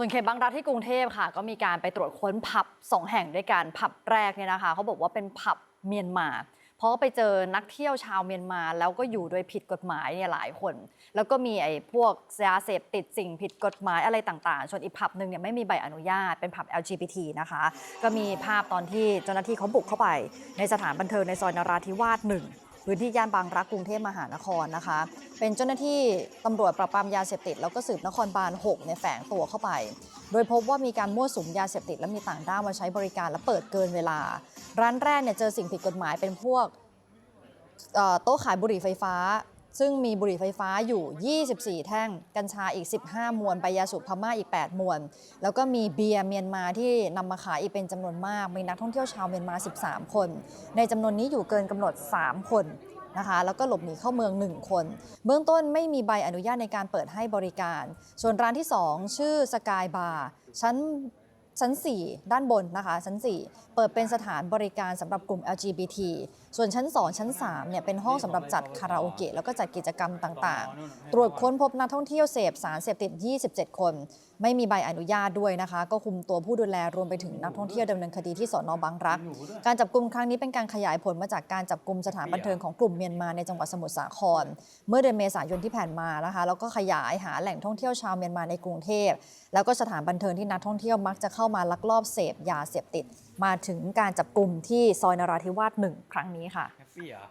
ส่วนเขตบางรักที่กรุงเทพค่ะ ก็มีการไปตรวจค้นผับสองแห่งด้วยกันผับแรกเนี่ยนะคะเขาบอกว่าเป็นผับเมียนมา เพราะไปเจอนักเที่ยวชาวเมียนมา แล้วก็อยู่โดยผิดกฎหมายเนี่ยหลายคน แล้วก็มีไอ้พวกยาเสพติดสิ่งผิดกฎหมายอะไรต่างๆส่วนอีกผับหนึ่งเนี่ยไม่มีใบอนุญาตเป็นผับ LGBT นะคะ ก็มีภาพตอนที่เจ้าหน้าที่เขาบุกเข้าไป ในสถานบันเทิงในซอยนราธิวาสหนึ่ง พื้นที่ย่านบางรักกรุงเทพมหานครนะคะ เป็นเจ้าหน้าที่ตำรวจปราบปรามยาเสพติด แล้วก็สืบนครบาล6ในแฝงตัวเข้าไป โดยพบว่ามีการมั่วสุมยาเสพติด และมีต่างด้าวมาใช้บริการและเปิดเกินเวลา ร้านแรกเนี่ยเจอสิ่งผิดกฎหมายเป็นพวกโต๊ะขายบุหรี่ไฟฟ้า ซึ่งมีบุหรี่ไฟฟ้าอยู่ 24 แท่ง กัญชาอีก 15 มวนใบยาสูบพม่าอีก 8 มวน แล้วก็มีเบียร์เมียนมาที่นำมาขายอีกเป็นจำนวนมาก มีนักท่องเที่ยวชาวเมียนมา 13 คน ในจำนวนนี้อยู่เกินกำหนด 3 คนนะคะแล้วก็หลบหนีเข้าเมือง 1 คน เบื้องต้นไม่มีใบอนุญาตในการเปิดให้บริการ ส่วนร้านที่ 2 ชื่อสกายบาร์ชั้น ชั้น 4 ด้านบนนะคะ ชั้น 4 เปิดเป็นสถานบริการสำหรับกลุ่ม LGBT ส่วนชั้น 2 ชั้น3เนี่ยเป็นห้องสำหรับจัดคาราโอเกะแล้วก็จัดกิจกรรมต่างๆ ตรวจค้นพบนักท่องเที่ยวเสพสารเสพติด 27 คน ไม่มีใบอนุญาตด้วยนะคะ ก็คุมตัวผู้ดูแลรวมไปถึงนักท่องเที่ยวดำเนินคดีที่สอนอบางรัก การจับกลุ่มครั้งนี้เป็นการขยายผลมาจากการจับกลุ่มสถานบันเทิงของกลุ่มเมียนมาในจังหวัดสมุทรสาคร เมื่อเดือนเมษายนที่ผ่านมานะคะแล้วก็ขยายหาแหล่งท่องเที่ยวชาวเมียนมาในกรุงเทพแล้วก็สถานบันเทิงที่นักท่องเที่ยวมักจะเข้ามาลักลอบเสพยาเสพติด มาถึงการจับกลุ่มที่ซอยนราธิวาสหนึ่งครั้งนี้ค่ะแฮปปี้เหรอ